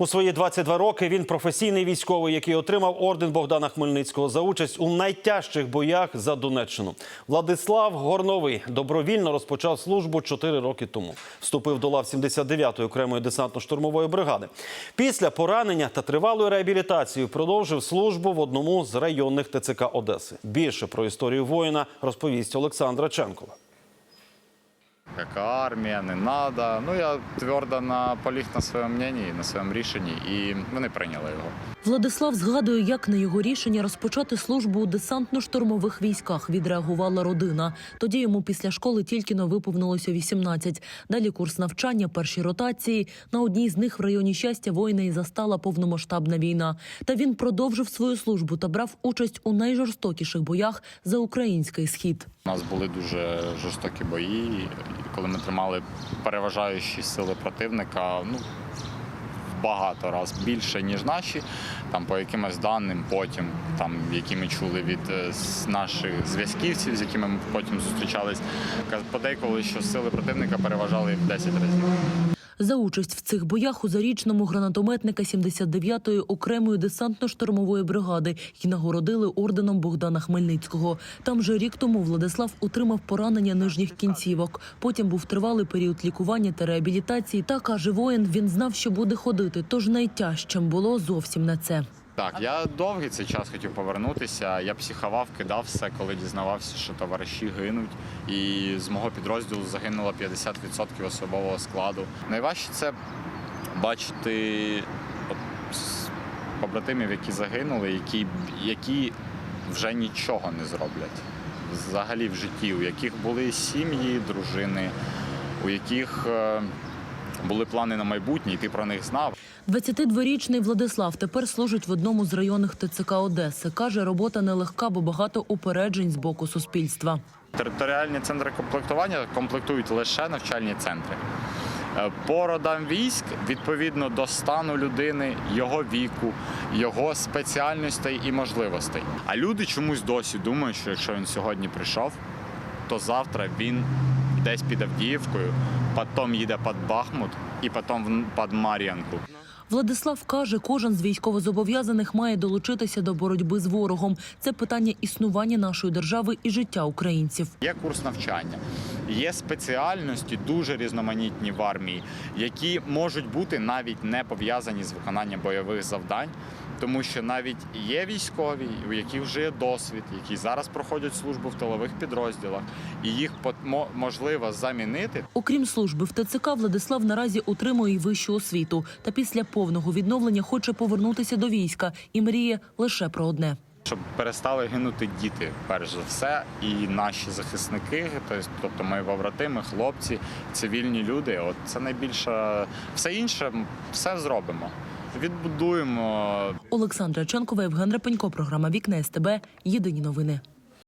У свої 22 роки він професійний військовий, який отримав орден Богдана Хмельницького за участь у найтяжчих боях за Донеччину. Владислав Горновий добровільно розпочав службу 4 роки тому. Вступив до лав 79-ї окремої десантно-штурмової бригади. Після поранення та тривалої реабілітації продовжив службу в одному з районних ТЦК Одеси. Більше про історію воїна розповість Олександра Ченкова. Яка армія, не надо. Ну я твердо наполіг на своєму мненні, на своєму рішенні, і вони прийняли його. Владислав згадує, як на його рішення розпочати службу у десантно-штурмових військах відреагувала родина. Тоді йому після школи тільки но виповнилося 18. Далі курс навчання, перші ротації. На одній з них в районі щастя воїна і застала повномасштабна війна. Та він продовжив свою службу та брав участь у найжорстокіших боях за український схід. У нас були дуже жорстокі бої, коли ми тримали переважаючі сили противника, ну багато раз більше, ніж наші. Там по якимось даним, потім, там, які ми чули від е, наших зв'язківців, з якими ми потім зустрічались, подейкували, що сили противника переважали в 10 разів. За участь в цих боях у зарічному гранатометника 79-ї окремої десантно-штурмової бригади й нагородили орденом Богдана Хмельницького. Там же рік тому Владислав отримав поранення нижніх кінцівок. Потім був тривалий період лікування та реабілітації. Та каже воїн, він знав, що буде ходити, тож найтяжчим було зовсім не це. Так, я довгий цей час хотів повернутися. Я психував, кидав все, коли дізнавався, що товариші гинуть. І з мого підрозділу загинуло 50% особового складу. Найважче це бачити побратимів, які загинули, які, які вже нічого не зроблять взагалі в житті, у яких були сім'ї, дружини, у яких е, були плани на майбутнє, і ти про них знав. 22-річний Владислав тепер служить в одному з районних ТЦК Одеси. Каже, робота нелегка, бо багато упереджень з боку суспільства. Територіальні центри комплектування комплектують лише навчальні центри. Е, По родам військ відповідно до стану людини, його віку, його спеціальностей і можливостей. А люди чомусь досі думають, що якщо він сьогодні прийшов, то завтра він десь під Авдіївкою, потім їде під Бахмут і потім під Мар'янку. Владислав каже, кожен з військовозобов'язаних має долучитися до боротьби з ворогом. Це питання існування нашої держави і життя українців. Є курс навчання, є спеціальності дуже різноманітні в армії, які можуть бути навіть не пов'язані з виконанням бойових завдань, тому що навіть є військові, у яких вже є досвід, які зараз проходять службу в тилових підрозділах, і їх можливо замінити Окрім служби в ТЦК, Владислав наразі отримує вищу освіту. Та після повного відновлення хоче повернутися до війська і мріє лише про одне. Щоб перестали гинути діти, перш за все, і наші захисники, тобто- тобто мої побратими, хлопці, цивільні люди. От це найбільше все інше, все зробимо. Відбудуємо Олександра Ченкова, Євген Репенько, програма Вікне СТБ. Єдині новини.